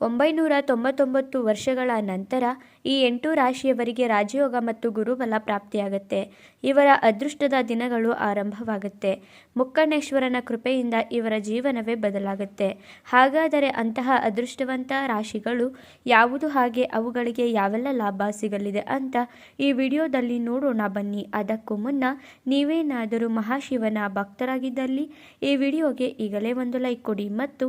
ಒಂಬೈನೂರ ತೊಂಬತ್ತೊಂಬತ್ತು ವರ್ಷಗಳ ನಂತರ ಈ ಎಂಟು ರಾಶಿಯವರಿಗೆ ರಾಜಯೋಗ ಮತ್ತು ಗುರುಬಲ ಪ್ರಾಪ್ತಿಯಾಗುತ್ತೆ. ಇವರ ಅದೃಷ್ಟದ ದಿನಗಳು ಆರಂಭವಾಗುತ್ತೆ. ಮುಕ್ಕಣ್ಣೇಶ್ವರನ ಕೃಪೆಯಿಂದ ಇವರ ಜೀವನವೇ ಬದಲಾಗುತ್ತೆ. ಹಾಗಾದರೆ ಅಂತಹ ಅದೃಷ್ಟವಂತ ರಾಶಿಗಳು ಯಾವುದು ಹಾಗೆ ಅವುಗಳಿಗೆ ಯಾವೆಲ್ಲ ಲಾಭ ಸಿಗಲಿದೆ ಅಂತ ಈ ವಿಡಿಯೋದಲ್ಲಿ ನೋಡೋಣ ಬನ್ನಿ. ಅದಕ್ಕೂ ಮುನ್ನ ನೀವೇನಾದರೂ ಮಹಾಶಿವನ ಭಕ್ತರಾಗಿದ್ದಲ್ಲಿ ಈ ವಿಡಿಯೋಗೆ ಈಗಲೇ ಒಂದು ಲೈಕ್ ಕೊಡಿ ಮತ್ತು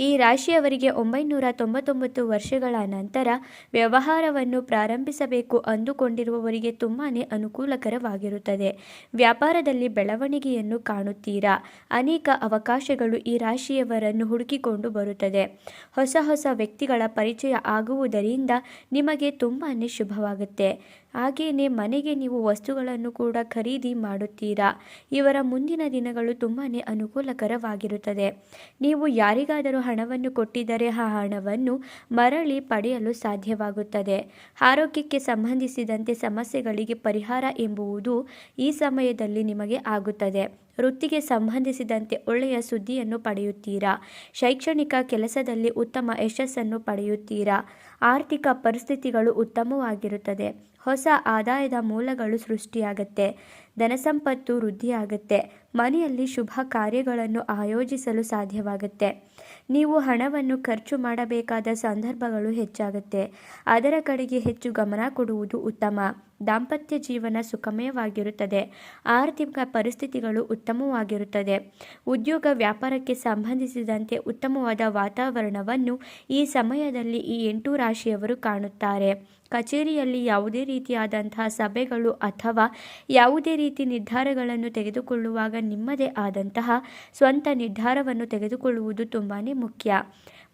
ಈ ರಾಶಿಯವರಿಗೆ ಒಂಬೈನೂರ ತೊಂಬತ್ತೊಂಬತ್ತು ವರ್ಷಗಳ ನಂತರ ವ್ಯವಹಾರವನ್ನು ಪ್ರಾರಂಭಿಸಬೇಕು ಅಂದುಕೊಂಡಿರುವವರಿಗೆ ತುಂಬಾ ಅನುಕೂಲಕರವಾಗಿರುತ್ತದೆ. ವ್ಯಾಪಾರದಲ್ಲಿ ಬೆಳವಣಿಗೆಯನ್ನು ಕಾಣುತ್ತೀರಾ? ಅನೇಕ ಅವಕಾಶಗಳು ಈ ರಾಶಿಯವರನ್ನು ಹುಡುಕಿಕೊಂಡು ಬರುತ್ತದೆ. ಹೊಸ ಹೊಸ ವ್ಯಕ್ತಿಗಳ ಪರಿಚಯ ಆಗುವುದರಿಂದ ನಿಮಗೆ ತುಂಬಾ ಶುಭವಾಗುತ್ತೆ. ಹಾಗೆಯೇ ಮನೆಗೆ ನೀವು ವಸ್ತುಗಳನ್ನು ಕೂಡ ಖರೀದಿ ಮಾಡುತ್ತೀರಾ? ಇವರ ಮುಂದಿನ ದಿನಗಳು ತುಂಬಾ ಅನುಕೂಲಕರವಾಗಿರುತ್ತದೆ. ನೀವು ಯಾರಿಗಾದರೂ ಹಣವನ್ನು ಕೊಟ್ಟಿದ್ದರೆ ಆ ಹಣವನ್ನು ಮರಳಿ ಪಡೆಯಲು ಸಾಧ್ಯವಾಗುತ್ತದೆ. ಆರೋಗ್ಯಕ್ಕೆ ಸಂಬಂಧಿಸಿದಂತೆ ಸಮಸ್ಯೆಗಳಿಗೆ ಪರಿಹಾರ ಎಂಬುವುದು ಈ ಸಮಯದಲ್ಲಿ ನಿಮಗೆ ಆಗುತ್ತದೆ. ವೃತ್ತಿಗೆ ಸಂಬಂಧಿಸಿದಂತೆ ಒಳ್ಳೆಯ ಸುದ್ದಿಯನ್ನು ಪಡೆಯುತ್ತೀರಾ? ಶೈಕ್ಷಣಿಕ ಕೆಲಸದಲ್ಲಿ ಉತ್ತಮ ಯಶಸ್ಸನ್ನು ಪಡೆಯುತ್ತೀರಾ? ಆರ್ಥಿಕ ಪರಿಸ್ಥಿತಿಗಳು ಉತ್ತಮವಾಗಿರುತ್ತದೆ. ಹೊಸ ಆದಾಯದ ಮೂಲಗಳು ಸೃಷ್ಟಿಯಾಗುತ್ತೆ. ಧನಸಂಪತ್ತು ವೃದ್ಧಿಯಾಗುತ್ತೆ. ಮನೆಯಲ್ಲಿ ಶುಭ ಕಾರ್ಯಗಳನ್ನು ಆಯೋಜಿಸಲು ಸಾಧ್ಯವಾಗುತ್ತೆ. ನೀವು ಹಣವನ್ನು ಖರ್ಚು ಮಾಡಬೇಕಾದ ಸಂದರ್ಭಗಳು ಹೆಚ್ಚಾಗುತ್ತೆ. ಅದರ ಕಡೆಗೆ ಹೆಚ್ಚು ಗಮನ ಕೊಡುವುದು ಉತ್ತಮ. ದಾಂಪತ್ಯ ಜೀವನ ಸುಖಮಯವಾಗಿರುತ್ತದೆ ಆರ್ಥಿಕ ಪರಿಸ್ಥಿತಿಗಳು ಉತ್ತಮವಾಗಿರುತ್ತದೆ. ಉದ್ಯೋಗ ವ್ಯಾಪಾರಕ್ಕೆ ಸಂಬಂಧಿಸಿದಂತೆ ಉತ್ತಮವಾದ ವಾತಾವರಣವನ್ನು ಈ ಸಮಯದಲ್ಲಿ ಈ ಎಂಟು ರಾಶಿಯವರು ಕಾಣುತ್ತಾರೆ. ಕಚೇರಿಯಲ್ಲಿ ಯಾವುದೇ ರೀತಿಯಾದಂತಹ ಸಭೆಗಳು ಅಥವಾ ಯಾವುದೇ ರೀತಿ ನಿರ್ಧಾರಗಳನ್ನು ತೆಗೆದುಕೊಳ್ಳುವಾಗ ನಿಮ್ಮದೇ ಆದಂತಹ ಸ್ವಂತ ನಿರ್ಧಾರವನ್ನು ತೆಗೆದುಕೊಳ್ಳುವುದು ತುಂಬಾ ಮುಖ್ಯ.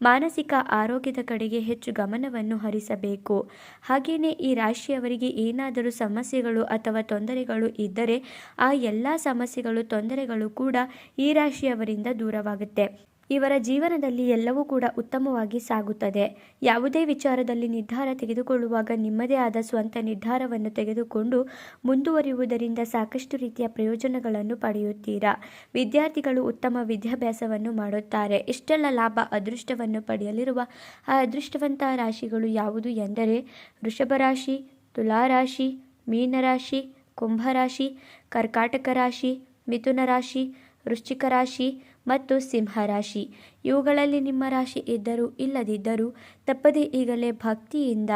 ಮಾನಸಿಕ ಆರೋಗ್ಯದ ಕಡೆಗೆ ಹೆಚ್ಚು ಗಮನವನ್ನು ಹರಿಸಬೇಕು. ಹಾಗೆಯೇ ಈ ರಾಶಿಯವರಿಗೆ ಏನಾದರೂ ಸಮಸ್ಯೆಗಳು ಅಥವಾ ತೊಂದರೆಗಳು ಇದ್ದರೆ ಆ ಎಲ್ಲ ಸಮಸ್ಯೆಗಳು, ತೊಂದರೆಗಳು ಕೂಡ ಈ ರಾಶಿಯವರಿಂದ ದೂರವಾಗುತ್ತೆ. ಇವರ ಜೀವನದಲ್ಲಿ ಎಲ್ಲವೂ ಕೂಡ ಉತ್ತಮವಾಗಿ ಸಾಗುತ್ತದೆ. ಯಾವುದೇ ವಿಚಾರದಲ್ಲಿ ನಿರ್ಧಾರ ತೆಗೆದುಕೊಳ್ಳುವಾಗ ನಿಮ್ಮದೇ ಆದ ಸ್ವಂತ ನಿರ್ಧಾರವನ್ನು ತೆಗೆದುಕೊಂಡು ಮುಂದುವರಿಯುವುದರಿಂದ ಸಾಕಷ್ಟು ರೀತಿಯ ಪ್ರಯೋಜನಗಳನ್ನು ಪಡೆಯುತ್ತೀರಾ? ವಿದ್ಯಾರ್ಥಿಗಳು ಉತ್ತಮ ವಿದ್ಯಾಭ್ಯಾಸವನ್ನು ಮಾಡುತ್ತಾರೆ. ಇಷ್ಟೆಲ್ಲ ಲಾಭ ಅದೃಷ್ಟವನ್ನು ಪಡೆಯಲಿರುವ ಆ ಅದೃಷ್ಟವಂತ ರಾಶಿಗಳು ಯಾವುದು ಎಂದರೆ ವೃಷಭ ರಾಶಿ ತುಲಾರಾಶಿ ಮೀನರಾಶಿ ಕುಂಭರಾಶಿ ಕರ್ಕಾಟಕ ರಾಶಿ, ಮಿಥುನ ರಾಶಿ, ವೃಶ್ಚಿಕ ರಾಶಿ ಮತ್ತು ಸಿಂಹರಾಶಿ. ಇವುಗಳಲ್ಲಿ ನಿಮ್ಮ ರಾಶಿ ಇದ್ದರೂ ಇಲ್ಲದಿದ್ದರೂ ತಪ್ಪದೇ ಈಗಲೇ ಭಕ್ತಿಯಿಂದ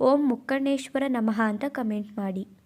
ಓಂ ಮುಕ್ಕಣ್ಣೇಶ್ವರ ನಮಃ ಅಂತ ಕಮೆಂಟ್ ಮಾಡಿ.